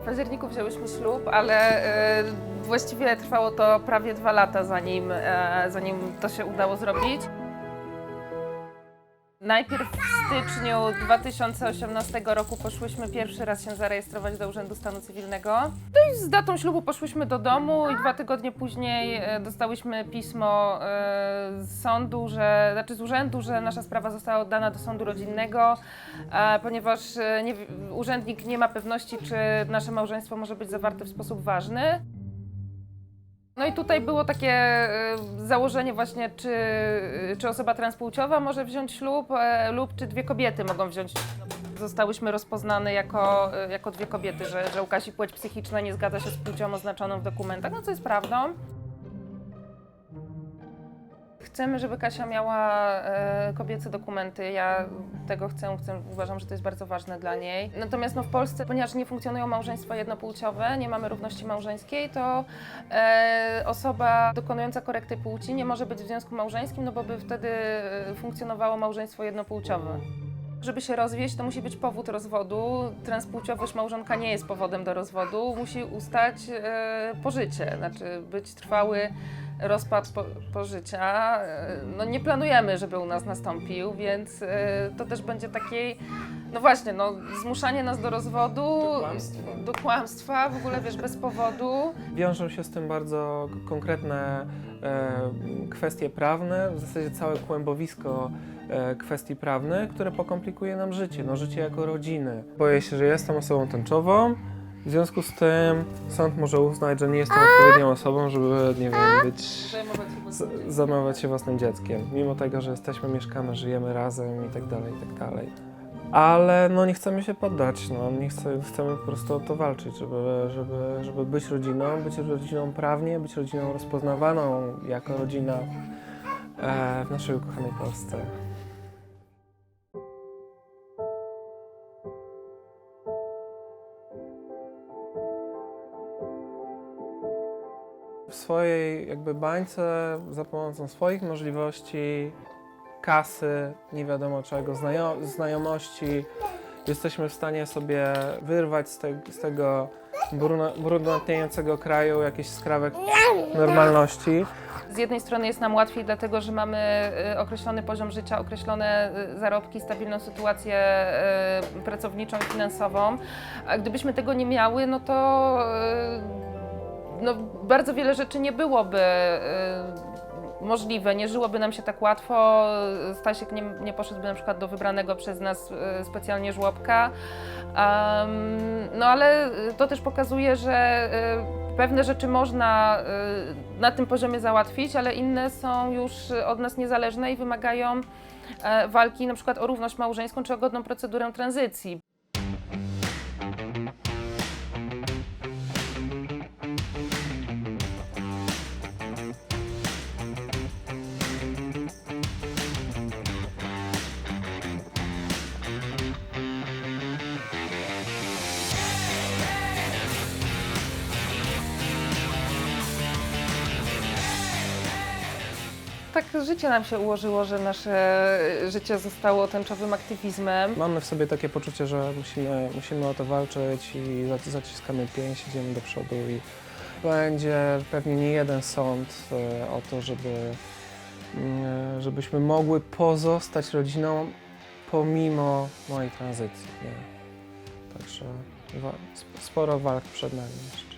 W październiku wzięłyśmy ślub, ale e, właściwie trwało to prawie dwa lata, zanim, e, zanim to się udało zrobić. Najpierw styczniu 2018 roku poszłyśmy pierwszy raz się zarejestrować do Urzędu Stanu Cywilnego. No i z datą ślubu poszłyśmy do domu i dwa tygodnie później e, dostałyśmy pismo e, z sądu, że, znaczy z urzędu, że nasza sprawa została oddana do sądu rodzinnego, e, ponieważ nie, urzędnik nie ma pewności, czy nasze małżeństwo może być zawarte w sposób ważny. No i tutaj było takie e, założenie właśnie, czy, czy osoba transpłciowa może wziąć ślub e, lub czy dwie kobiety mogą wziąć. Zostałyśmy rozpoznane jako, e, jako dwie kobiety, że, że u płeć psychiczna nie zgadza się z płcią oznaczoną w dokumentach, no co jest prawdą. Chcemy, żeby Kasia miała e, kobiece dokumenty. Ja tego chcę, chcę, uważam, że to jest bardzo ważne dla niej. Natomiast no, w Polsce, ponieważ nie funkcjonują małżeństwa jednopłciowe, nie mamy równości małżeńskiej, to e, osoba dokonująca korekty płci nie może być w związku małżeńskim, no bo by wtedy e, funkcjonowało małżeństwo jednopłciowe. Żeby się rozwieść, to musi być powód rozwodu. Transpłciowość małżonka nie jest powodem do rozwodu. Musi ustać e, pożycie, znaczy być trwały rozpad po, pożycia. E, No nie planujemy, żeby u nas nastąpił, więc e, to też będzie takiej, no właśnie, no zmuszanie nas do rozwodu, Do kłamstwa. do kłamstwa, w ogóle wiesz, bez powodu. Wiążą się z tym bardzo konkretne e, kwestie prawne, w zasadzie całe kłębowisko e, kwestii prawnych, które pokomplikuje nam życie, no życie jako rodziny. Boję się, że jestem osobą tęczową, w związku z tym sąd może uznać, że nie jestem odpowiednią osobą, żeby, nie wiem, być, Zajmować się własnym dzieckiem, mimo tego, że jesteśmy, mieszkamy, żyjemy razem i tak dalej, i tak dalej. Ale no nie chcemy się poddać, no nie chcemy, chcemy po prostu o to walczyć, żeby, żeby, żeby być rodziną, być rodziną prawnie, być rodziną rozpoznawaną jako rodzina e, w naszej ukochanej Polsce. W swojej jakby bańce za pomocą swoich możliwości, kasy, nie wiadomo czego, znajo- znajomości, jesteśmy w stanie sobie wyrwać z, te, z tego bruna- brunatniejącego kraju jakiś skrawek normalności. Z jednej strony jest nam łatwiej, dlatego że mamy y, określony poziom życia, określone y, zarobki, stabilną sytuację y, pracowniczą i finansową. A gdybyśmy tego nie miały, no to no, bardzo wiele rzeczy nie byłoby y, możliwe, nie żyłoby nam się tak łatwo. Stasiek nie, nie poszedłby na przykład do wybranego przez nas y, specjalnie żłobka. Em, no ale y, to też pokazuje, że pewne rzeczy można na tym poziomie załatwić, ale inne są już od nas niezależne i wymagają e, walki na przykład o równość małżeńską czy o godną procedurę tranzycji. Tak życie nam się ułożyło, że nasze życie zostało tęczowym aktywizmem. Mamy w sobie takie poczucie, że musimy, musimy o to walczyć i zac- zaciskamy pięść, idziemy do przodu i będzie pewnie nie jeden sąd e, o to, żeby, mm, żebyśmy mogły pozostać rodziną pomimo mojej tranzycji. Nie? Także sporo walk przed nami jeszcze.